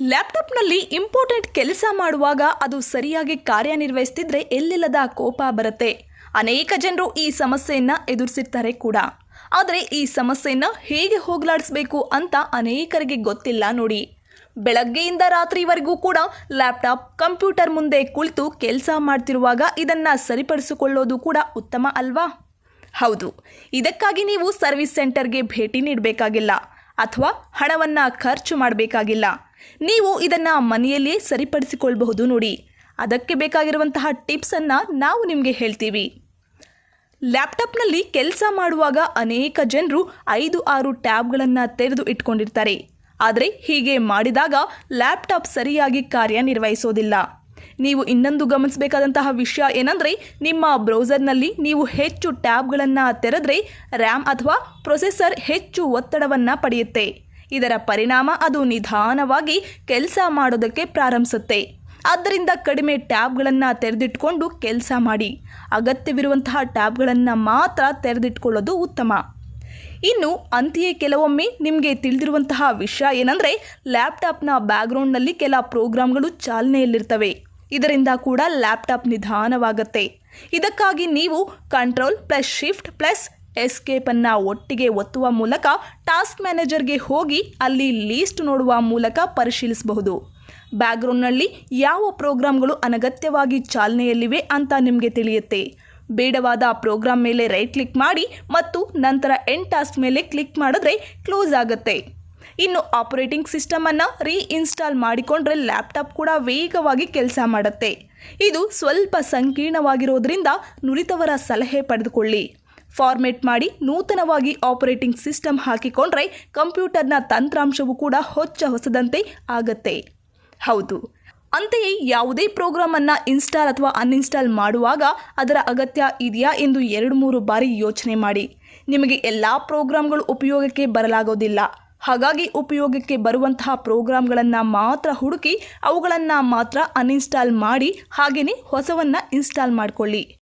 ಲ್ಯಾಪ್ಟಾಪ್ನಲ್ಲಿ important ಕೆಲಸ ಮಾಡುವಾಗ ಅದು ಸರಿಯಾಗಿ ಕಾರ್ಯನಿರ್ವಹಿಸ್ತಿದ್ರೆ ಎಲ್ಲಿಲ್ಲದ ಕೋಪ ಬರುತ್ತೆ. ಅನೇಕ ಜನರು ಈ ಸಮಸ್ಯೆಯನ್ನು ಎದುರಿಸಿರ್ತಾರೆ ಕೂಡ. ಆದರೆ ಈ ಸಮಸ್ಯೆಯನ್ನು ಹೇಗೆ ಹೋಗಲಾಡಿಸ್ಬೇಕು ಅಂತ ಅನೇಕರಿಗೆ ಗೊತ್ತಿಲ್ಲ ನೋಡಿ. ಬೆಳಗ್ಗೆಯಿಂದ ರಾತ್ರಿವರೆಗೂ ಕೂಡ ಲ್ಯಾಪ್ಟಾಪ್, ಕಂಪ್ಯೂಟರ್ ಮುಂದೆ ಕುಳಿತು ಕೆಲಸ ಮಾಡ್ತಿರುವಾಗ ಇದನ್ನು ಸರಿಪಡಿಸಿಕೊಳ್ಳೋದು ಕೂಡ ಉತ್ತಮ ಅಲ್ವಾ? ಹೌದು. ಇದಕ್ಕಾಗಿ ನೀವು ಸರ್ವಿಸ್ ಸೆಂಟರ್ಗೆ ಭೇಟಿ ನೀಡಬೇಕಾಗಿಲ್ಲ. ಅಥವಾ ಹಣವನ್ನು ಖರ್ಚು ಮಾಡಬೇಕಾಗಿಲ್ಲ. ನೀವು ಇದನ್ನು ಮನೆಯಲ್ಲಿಯೇ ಸರಿಪಡಿಸಿಕೊಳ್ಳಬಹುದು ನೋಡಿ. ಅದಕ್ಕೆ ಬೇಕಾಗಿರುವಂತಹ ಟಿಪ್ಸನ್ನು ನಾವು ನಿಮಗೆ ಹೇಳ್ತೀವಿ. ಲ್ಯಾಪ್ಟಾಪ್ನಲ್ಲಿ ಕೆಲಸ ಮಾಡುವಾಗ ಅನೇಕ ಜನರು ಐದು ಆರು ಟ್ಯಾಬ್ಗಳನ್ನು ತೆರೆದು ಇಟ್ಕೊಂಡಿರ್ತಾರೆ. ಆದರೆ ಹೀಗೆ ಮಾಡಿದಾಗ ಲ್ಯಾಪ್ಟಾಪ್ ಸರಿಯಾಗಿ ಕಾರ್ಯನಿರ್ವಹಿಸೋದಿಲ್ಲ. ನೀವು ಇನ್ನೊಂದು ಗಮನಿಸಬೇಕಾದಂತಹ ವಿಷಯ ಏನಂದರೆ ನಿಮ್ಮ ಬ್ರೌಸರ್ನಲ್ಲಿ ನೀವು ಹೆಚ್ಚು ಟ್ಯಾಬ್ಗಳನ್ನು ತೆರೆದ್ರೆ ರ್ಯಾಮ್ ಅಥವಾ ಪ್ರೊಸೆಸರ್ ಹೆಚ್ಚು ಒತ್ತಡವನ್ನು ಪಡೆಯುತ್ತೆ. ಇದರ ಪರಿಣಾಮ ಅದು ನಿಧಾನವಾಗಿ ಕೆಲಸ ಮಾಡೋದಕ್ಕೆ ಪ್ರಾರಂಭಿಸುತ್ತೆ. ಆದ್ದರಿಂದ ಕಡಿಮೆ ಟ್ಯಾಬ್ಗಳನ್ನು ತೆರೆದಿಟ್ಕೊಂಡು ಕೆಲಸ ಮಾಡಿ. ಅಗತ್ಯವಿರುವಂತಹ ಟ್ಯಾಬ್ಗಳನ್ನು ಮಾತ್ರ ತೆರೆದಿಟ್ಕೊಳ್ಳೋದು ಉತ್ತಮ. ಇನ್ನು ಅಂತೆಯೇ ಕೆಲವೊಮ್ಮೆ ನಿಮಗೆ ತಿಳಿದಿರುವಂತಹ ವಿಷಯ ಏನಂದರೆ, ಲ್ಯಾಪ್ಟಾಪ್ನ ಬ್ಯಾಕ್ಗ್ರೌಂಡ್ನಲ್ಲಿ ಕೆಲ ಪ್ರೋಗ್ರಾಮ್ಗಳು ಚಾಲನೆಯಲ್ಲಿರ್ತವೆ. ಇದರಿಂದ ಕೂಡ ಲ್ಯಾಪ್ಟಾಪ್ ನಿಧಾನವಾಗುತ್ತೆ. ಇದಕ್ಕಾಗಿ ನೀವು ಕಂಟ್ರೋಲ್ ಪ್ಲಸ್ ಶಿಫ್ಟ್ ಪ್ಲಸ್ ಎಸ್ಕೇಪನ್ನು ಒಟ್ಟಿಗೆ ಒತ್ತುವ ಮೂಲಕ ಟಾಸ್ಕ್ ಮ್ಯಾನೇಜರ್ಗೆ ಹೋಗಿ ಅಲ್ಲಿ ಲೀಸ್ಟ್ ನೋಡುವ ಮೂಲಕ ಪರಿಶೀಲಿಸಬಹುದು. ಬ್ಯಾಕ್ಗ್ರೌಂಡ್ನಲ್ಲಿ ಯಾವ ಪ್ರೋಗ್ರಾಮ್ಗಳು ಅನಗತ್ಯವಾಗಿ ಚಾಲನೆಯಲ್ಲಿವೆ ಅಂತ ನಿಮಗೆ ತಿಳಿಯುತ್ತೆ. ಬೇಡವಾದ ಪ್ರೋಗ್ರಾಮ್ ಮೇಲೆ ರೈಟ್ ಕ್ಲಿಕ್ ಮಾಡಿ ಮತ್ತು ನಂತರ ಎಂಡ್ ಟಾಸ್ಕ್ ಮೇಲೆ ಕ್ಲಿಕ್ ಮಾಡಿದ್ರೆ ಕ್ಲೋಸ್ ಆಗುತ್ತೆ. ಇನ್ನು ಆಪರೇಟಿಂಗ್ ಸಿಸ್ಟಮನ್ನು ರೀಇನ್ಸ್ಟಾಲ್ ಮಾಡಿಕೊಂಡ್ರೆ ಲ್ಯಾಪ್ಟಾಪ್ ಕೂಡ ವೇಗವಾಗಿ ಕೆಲಸ ಮಾಡುತ್ತೆ. ಇದು ಸ್ವಲ್ಪ ಸಂಕೀರ್ಣವಾಗಿರೋದ್ರಿಂದ ನುರಿತವರ ಸಲಹೆ ಪಡೆದುಕೊಳ್ಳಿ. ಫಾರ್ಮೇಟ್ ಮಾಡಿ ನೂತನವಾಗಿ ಆಪರೇಟಿಂಗ್ ಸಿಸ್ಟಮ್ ಹಾಕಿಕೊಂಡ್ರೆ ಕಂಪ್ಯೂಟರ್ನ ತಂತ್ರಾಂಶವು ಕೂಡ ಹೊಚ್ಚ ಹೊಸದಂತೆ ಆಗತ್ತೆ. ಹೌದು. ಅಂತೆಯೇ ಯಾವುದೇ ಪ್ರೋಗ್ರಾಮನ್ನು ಇನ್ಸ್ಟಾಲ್ ಅಥವಾ ಅನ್ಇನ್ಸ್ಟಾಲ್ ಮಾಡುವಾಗ ಅದರ ಅಗತ್ಯ ಇದೆಯಾ ಎಂದು ಎರಡು ಮೂರು ಬಾರಿ ಯೋಚನೆ ಮಾಡಿ. ನಿಮಗೆ ಎಲ್ಲ ಪ್ರೋಗ್ರಾಮ್ಗಳು ಉಪಯೋಗಕ್ಕೆ ಬರಲಾಗೋದಿಲ್ಲ. ಹಾಗಾಗಿ ಉಪಯೋಗಕ್ಕೆ ಬರುವಂತಹ ಪ್ರೋಗ್ರಾಮ್ಗಳನ್ನು ಮಾತ್ರ ಹುಡುಕಿ ಅವುಗಳನ್ನು ಮಾತ್ರ ಅನ್ಇನ್ಸ್ಟಾಲ್ ಮಾಡಿ ಹಾಗೆಯೇ ಹೊಸವನ್ನು ಇನ್ಸ್ಟಾಲ್ ಮಾಡಿಕೊಳ್ಳಿ.